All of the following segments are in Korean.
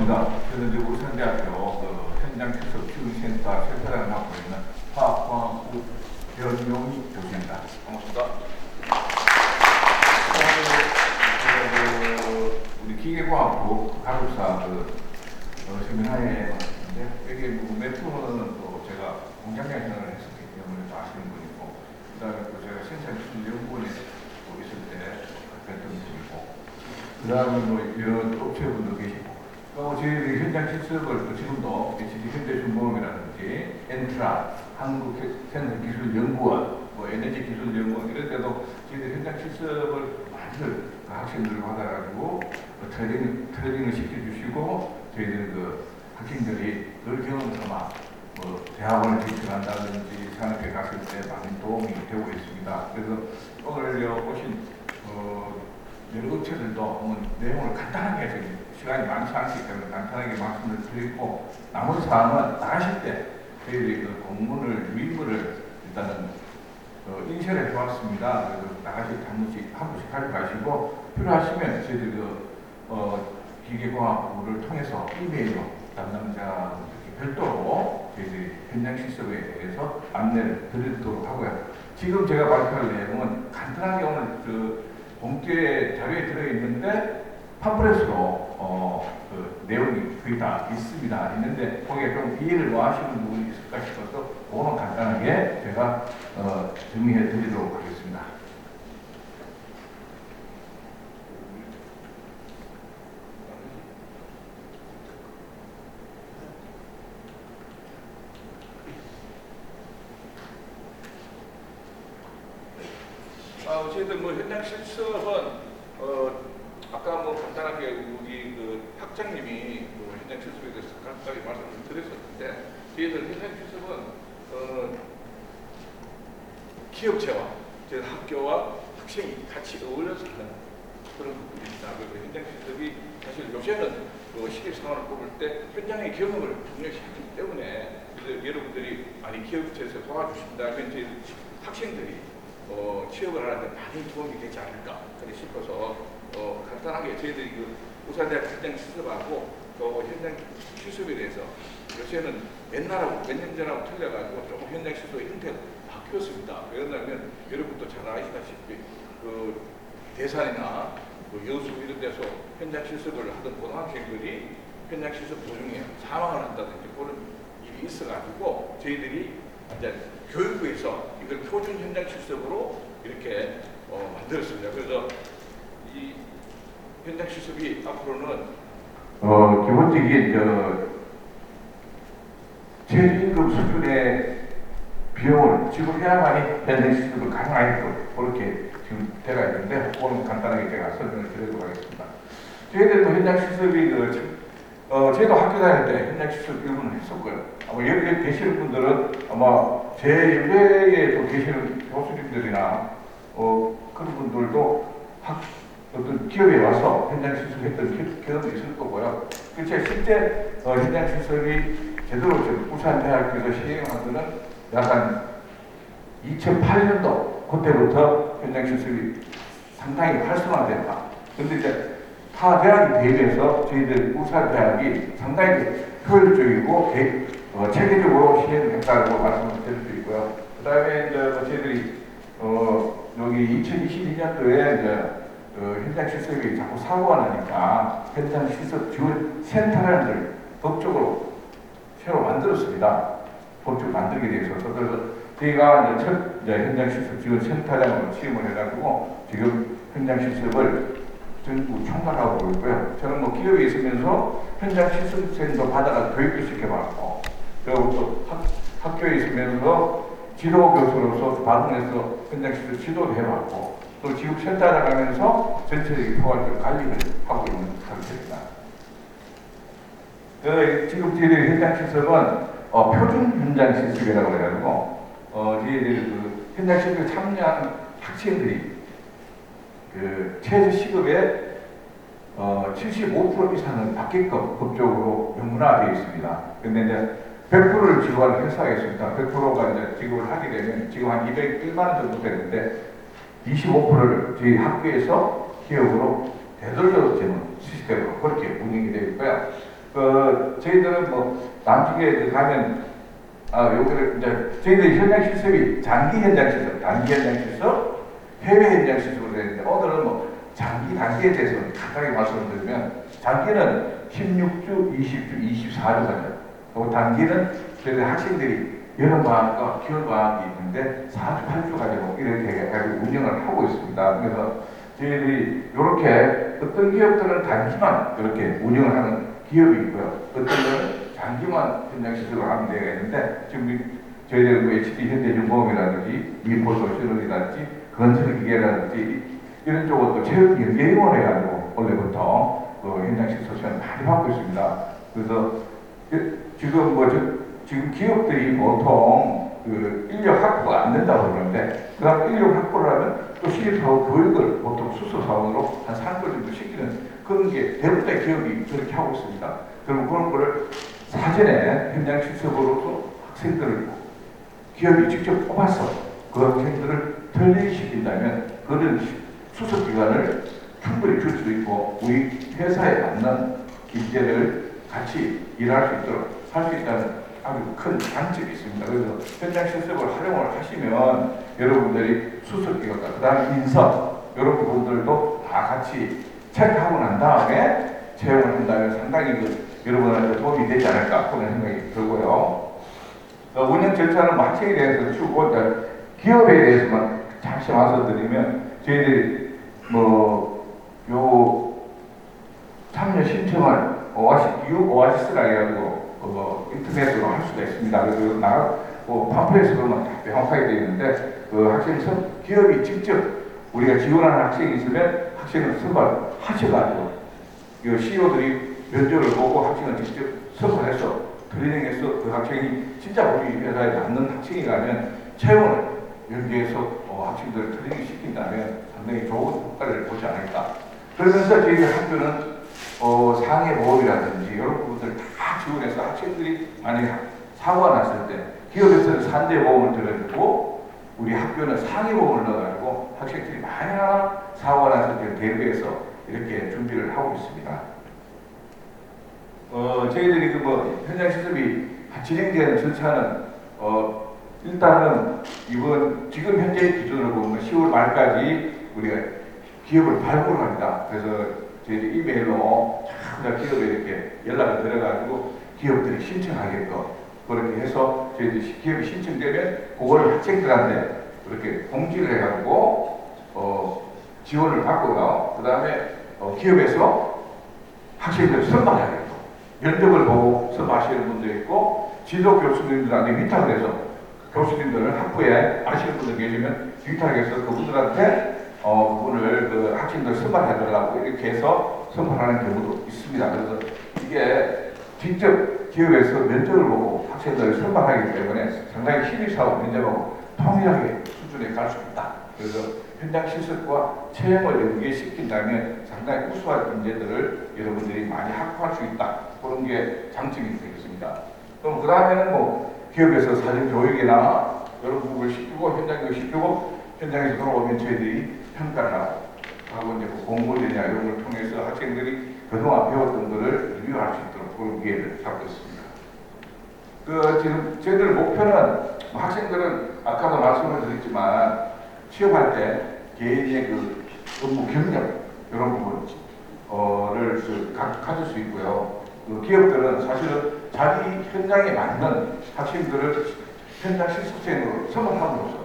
반갑습니다. 저는 이제 울산대학교 그 현장 특수 교육센터 센터장을 맡고 있는 화학공학부 변용희 교수입니다. 반갑습니다. 오늘 그 우리 기계과학부 가급사 그 어, 세미나에 왔는데 여기 뭐몇 분은 또 제가 공장장 생활을 했었기 때문에 또 아시는 분이고 그다음에 또 제가 생산기술연구원에 또 있을 때 뵀던 분이고 그다음에 뭐 이런 업체분도 계시고 또 저희 현장 실습을 또 지금도 HG 현대중공업이라든지 엔트라 한국생산기술연구원 뭐 에너지기술연구원 이런 데도 저희들 현장 실습을 많이들 그 학생들을 받아가지고 그 트레이닝, 트레이닝을 시켜주시고 저희들 그 학생들이 늘 경험을 삼아 뭐 대학원을 진출한다든지 산업에 갔을 때 많은 도움이 되고 있습니다. 그래서 오늘 여 오신 어, 여러 업체들도 한번 내용을 간단하게 저기 시간이 많지 않기 때문에 간단하게 말씀을 드리고 나머지 사항은 나가실 때 저희들이 그 공문을 위문을 일단은 어, 인쇄를 해왔습니다. 그래서 나가실 때 한 번씩 한 번씩 가져가시고 필요하시면 저희들 그 어, 기계공학부를 통해서 이메일로 담당자 별도로 저희들이 현장 실습에 대해서 안내를 드리도록 하고요. 지금 제가 발표할 내용은 간단하게 오늘 그 봉투에 자료에 들어있는데 팜프렛으로 어, 그 내용이 거의 다 있습니다. 있는데 거기에 좀 이해를 못 하시는 부분이 있을까 싶어서 그거는 간단하게 제가 어, 정리해 드리도록 하겠습니다. 아, 어쨌든 뭐 현장 실습은 어, 아까 뭐 간단하게 우리 그 학장님이 그 현장 실습에 대해서 간단하게 말씀을 드렸었는데 저희들 현장 실습은 어, 기업체와 학교와 학생이 같이 어울려서 하는 그런 부분입니다. 그리고 현장 실습이 사실 요새는 그 시립 상황을 뽑을 때 현장의 경험을 중요시 하기 때문에 그래서 여러분들이 많이 기업체에서 도와주신다. 그러면 저희 학생들이 어, 취업을 하는데 많은 도움이 되지 않을까 싶어서 어, 간단하게 저희들이 그 우산대학 현장 실습하고 또 현장 실습에 대해서 요새는 옛날하고 몇 년 전하고 틀려가지고 조금 현장 실습의 형태가 바뀌었습니다. 왜냐하면 여러분도 잘 아시다시피 그 대산이나 그 여수 이런 데서 현장 실습을 하던 고등학생들이 현장 실습 도중에 사망을 한다든지 그런 일이 있어가지고 저희들이 이제 교육부에서 이걸 표준 현장 실습으로 이렇게 어, 만들었습니다. 그래서 이 현장 실습이 앞으로는 어, 기본적인 저 최저임금 수준의 비용을 지불해야만이 현장 실습을 가능하게끔 그렇게 지금 되어 있는데 그거는 간단하게 제가 설명을 드리도록 하겠습니다. 저희들도 현장 실습이 그 어, 저희도 학교 다닐 때 현장 실습 일부는 했었고요. 아마 여기 계시는 분들은 아마 제또 계시는 교수님들이나 어, 그런 분들도 학, 어떤 기업에 와서 현장 실습했던 기- 경험도 있을 거고요. 그렇죠. 실제 어, 현장 실습이 제대로 부산대학교에서 거는 약간 2008년도 그때부터 현장 실습이 상당히 활성화됐다. 근데 이제 타 대학에 대비해서 저희들 울산대학이 상당히 효율적이고 개- 어, 체계적으로 시행했다고 말씀을 드릴 수 있고요. 그 다음에 이제 뭐 저희들이 어, 여기 2022년도에 이제 어, 현장 실습이 자꾸 사고가 나니까 현장 실습 지원 센터라는 걸 법적으로 새로 만들었습니다. 법적 만들게 돼 있어서 그래서 저희가 이제 첫 이제 현장 실습 지원 센터장으로 취임을 해가지고 지금 현장 실습을 전국 총괄하고 있고요. 저는 뭐 기업에 있으면서 현장 실습생도 받아가 교육도 시켜봤고, 그리고 또 학, 학교에 있으면서 지도 교수로서 방문해서 현장 실습 지도도 해봤고, 또 지금 센터장 가면서 전체적인 포괄적 관리를 하고 있는 상태입니다. 그 지금 저희들 현장 실습은 어, 표준 현장 실습이라고 해가지고 어, 저희들 그 현장 실습에 참여한 학생들이 그 최저 시급의 어, 75% 이상은 받게끔 법적으로 명문화되어 있습니다. 근데 이제 100%를 지급하는 회사가 있습니다. 100%가 이제 지급을 하게 되면 지금 한 201만 원 정도 되는데 25%를 저희 학교에서 기업으로 되돌려 주는 시스템으로 그렇게 운영이 되어 있고요. 그 저희들은 뭐 남쪽에 그 가면 아 요거를 이제 저희들이 현장 실습이 장기 현장 실습, 단기 현장 실습, 해외 현장 실습으로 되는데 오늘은 뭐 장기 단기에 대해서 간단하게 말씀을 드리면 장기는 16주, 20주, 24주까지 그리고 단기는 저희들 학생들이 겨울 방학이 있는데 4주, 8주까지 뭐 이렇게 해가지고 운영을 하고 있습니다. 그래서 저희들이 이렇게 어떤 기업들은 단기만 이렇게 운영을 하는 기업이 있고요. 어떤 거는 장기만 현장 시설을 하는 데가 있는데 지금 저희들 뭐 HD 현대중공업이라든지 미포솔루션이라든지 건설기계라든지 이런 쪽은 또 체육 연계원 해가지고 원래부터 그 현장 시설 많이 받고 있습니다. 그래서 그- 지금 뭐 저- 지금 기업들이 보통 그 인력 확보가 안 된다고 그러는데 그다음 인력 확보를 하면 또 신입사원 교육을 보통 수소 사원으로 한 3개 정도 시키는 그런 게 대부분의 기업이 그렇게 하고 있습니다. 그럼 그런 거를 사전에 현장 실습으로서 학생들을 기업이 직접 뽑아서 그 학생들을 트레이닝시킨다면 그런 수습 기간을 충분히 줄 수도 있고 우리 회사에 맞는 인재를 같이 일할 수 있도록 할 수 있다는 아주 큰 장점이 있습니다. 그래서 현장 실습을 활용을 하시면 여러분들이 수습 기간과 그 다음에 인선 이런 부분들도 다 같이 체크하고 난 다음에 채용을 한다면 상당히 그 여러분한테 도움이 되지 않을까 그런 생각이 들고요. 어, 운영 절차는 뭐 학생에 대해서 추고 기업에 대해서만 잠시 말씀드리면 저희들이 뭐요 참여 신청을 오아시 유 오아시스라 해가지고 어, 인터넷으로 할 수가 있습니다. 그래서 나 뭐, 팜플렛에 보면 다 명확하게 되어 있는데 그 학생 선 기업이 직접 우리가 지원하는 학생이 있으면 학생을 선발하셔가지고 이 CEO들이 면접을 보고 학생을 직접 선발해서 트레이닝해서 그 학생이 진짜 우리 회사에 맞는 학생이라면 채용을 연계해서 어, 학생들을 트레이닝 시킨다면 상당히 좋은 효과를 보지 않을까. 그러면서 저희 학교는 어, 상해 보험이라든지 이런 부분들 다 지원해서 학생들이 만약에 사고가 났을 때 기업에서는 산재 보험을 들어주고 우리 학교는 상해 보험을 넣어가지고 학생들이 만약 사고가 났을 때 대비해서 이렇게 준비를 하고 있습니다. 어, 저희들이 그 뭐 현장 실습이 진행되는 절차는 어, 일단은 이번 지금 현재 기준으로 보면 10월 말까지 우리가 기업을 발굴을 합니다. 그래서 저희들이 이메일로 전부 다 기업에 이렇게 연락을 드려가지고 기업들이 신청하게끔 그렇게 해서 저희들이 기업이 신청되면 그걸 학생들한테 그렇게 공지를 해가지고 어, 지원을 받고요. 그 다음에 어, 기업에서 학생들 선발하게끔 면접을 보고 선발하시는 분도 있고 지도 교수님들한테 위탁을 해서 교수님들을 학부에 아시는 분들 계시면 위탁해서 그분들한테 어, 그분을 그 학생들 선발해달라고 이렇게 해서 선발하는 경우도 있습니다. 그래서 이게 직접 기업에서 면접을 보고 학생들을 선발하기 때문에 상당히 신입사원 면접하고 통일하게 수준에 갈 수 있다. 그래서 현장 실습과 체험을 연계시킨다면 상당히 우수한 인재들을 여러분들이 많이 확보할 수 있다. 그런 게 장점이 되겠습니다. 그럼 그 다음에는 뭐 기업에서 사전 교육이나 이런 부분을 시키고 현장 교육 시키고 현장에서 돌아오면 저희들이 평가를 하고 이제 그 공모전이나 이런 걸 통해서 학생들이 그동안 배웠던 것을 리뷰할 수 있도록 그런 기회를 잡고 있습니다. 그 지금 저희들 목표는 뭐 학생들은 아까도 말씀을 드렸지만 취업할 때 개인의 그 업무 경력 이런 부분을 그 가, 가질 수 있고요. 그 기업들은 사실은 자기 현장에 맞는 학생들을 현장 실습생으로 선발함으로써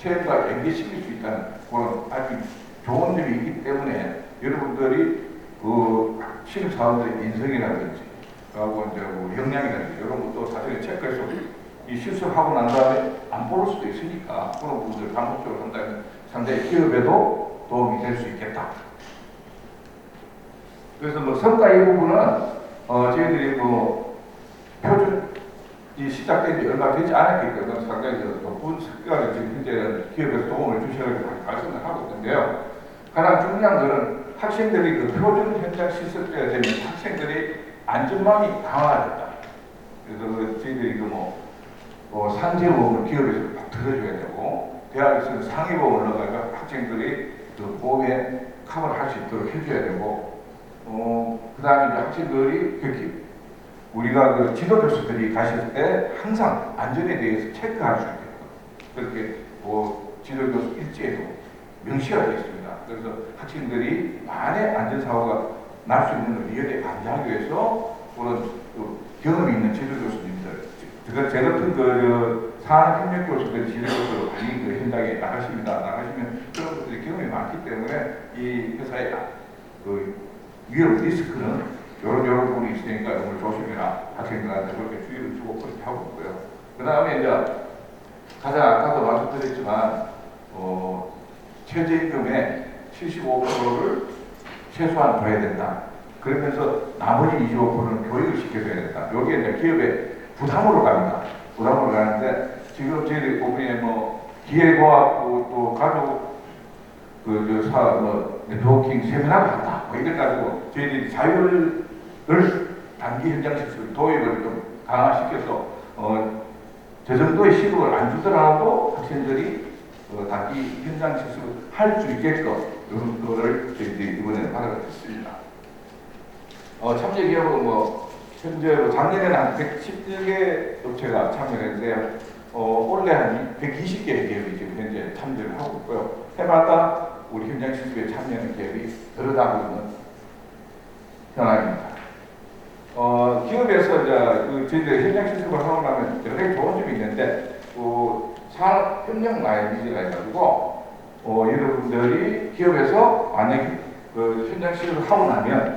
체험과 연계시킬 수 있다는 그런 아주 좋은 점이 있기 때문에 여러분들이 그 신입 사원들의 인성이라든지 하고 이제 뭐 역량이라든지 이런 것도 사실 체크해서 이 실습하고 난 다음에 안 뽑을 수도 있으니까 그런 부분들 반복적으로 한다면 상당히 기업에도 도움이 될 수 있겠다. 그래서 뭐 성과 이 부분은 어 저희들이 뭐 표준이 시작된 지 얼마 되지 않았기 때문에 상당히 그 높은 성과를 지금 현재 기업에서 도움을 주시라고 말씀을 하고 있는데요. 가장 중요한 것은 학생들이 그 표준 현장 실습자가 되면 학생들이 안전망이 강화됐다. 그래서 그 저희들이 그 뭐 뭐 산재보험을 기업에서 꼭 들어줘야 되고 대학에서는 상위보험을 넣어가지고 학생들이 그 보험에 커버를 할 수 있도록 해줘야 되고 어, 그 다음에 학생들이 그 기- 우리가 그 지도 교수들이 가실 때 항상 안전에 대해서 체크할 수 있게끔 그렇게 뭐 지도 교수 일지에도 명시가 되어 있습니다. 그래서 학생들이 만에 안전 사고가 날 수 있는 걸 리얼에 방지하기 위해서 그런 그 경험이 있는 지도 교수님들, 그제 같은 그 산업협력 교수들, 지도 교수로 많이 그 현장에 나가십니다. 나가시면 그런 분들이 경험이 많기 때문에 이 회사의 그 위험 리스크는 요런 요런 부분이 있으니까 이걸 조심해라 학생들한테 그렇게 주의를 주고 그렇게 하고 있고요. 그 다음에 이제 가장 아까도 말씀드렸지만 어, 최저임금의 75%를 최소한 줘야 된다. 그러면서 나머지 25%는 교육을 시켜줘야 된다. 여기에 이제 기업의 부담으로 갑니다. 부담으로 가는데 지금 저희들 오픈에 뭐 기회과학부 또 가족 그사 뭐 네트워킹 세미나를 한다. 뭐 이걸 가지고 저희들이 자율 을 단기 현장 실습 도입을 좀 강화시켜서 어, 저 정도의 시급을 안 주더라도 학생들이 어, 단기 현장 실습을 할 수 있게끔 이런 거를 저희들이 이번에 했습니다. 어, 참여 기업은 뭐 현재 뭐 작년에는 한 110개 업체가 참여했는데요. 어, 올해 한 120개의 기업이 지금 현재 참여를 하고 있고요. 해마다 우리 현장 실습에 참여하는 기업이 늘어나고 있는 현황입니다. 어, 기업에서 이제 그 저희들 현장 실습을 하고 나면 가지 좋은 점이 있는데 그 산업 협력 라인이라 해가지고 어, 여러분들이 기업에서 만약에 그 현장 실습을 하고 나면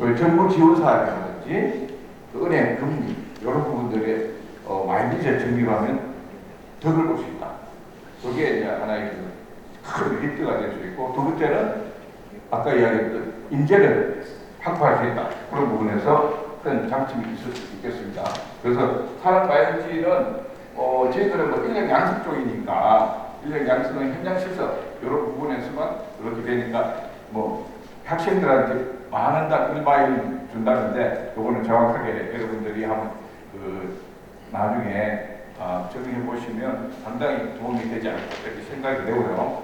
그 정부 지원 사업이라든지 그 은행 금리 이런 부분들에 어, 마이너스 적립하면 덕을 볼 수 있다. 그게 이제 하나의 그큰 메리트가 될 수 있고 두 번째는 아까 이야기했던 인재를 확보할 수 있다. 그런 부분에서 큰 장점이 있을 수 있겠습니다. 그래서 산업 마이너지는 어, 저희들은 뭐 인력 양식 쪽이니까 인력 양식은 현장 실습 이런 부분에서만 그렇게 되니까 뭐 학생들한테 많은 단 1마일 준다는데 요거는 정확하게 여러분들이 한번 그 나중에 어, 적용해 보시면 상당히 도움이 되지 않을까 이렇게 생각이 되고요.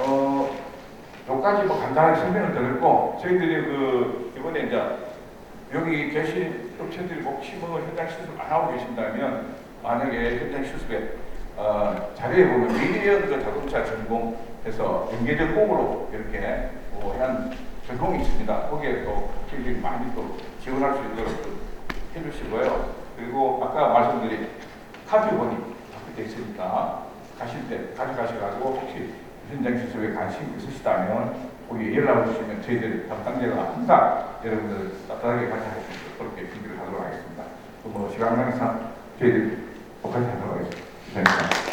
어, 여기까지 뭐 간단하게 설명을 드렸고 저희들이 그 이번에 이제 여기 계신 업체들이 뭐 현장 실습 안 하고 계신다면 만약에 현장 실습에 어, 자료에 보면 미디어 그 자동차 전공해서 연계적 공으로 이렇게 뭐 한 전공이 있습니다. 거기에 또 저희들이 많이 또 지원할 수 있도록 또 해주시고요. 그리고 아까 말씀드린 카피본이 앞에 있으니까 가실 때 가져가셔가지고 혹시 현장 실습에 관심 있으시다면 거기 연락을 주시면 저희들 담당자가 항상 여러분들 따뜻하게 관찰할 수 있도록 그렇게 준비를 하도록 하겠습니다. 또뭐 시간 관계상 저희들 똑같이 하도록 하겠습니다. 감사합니다.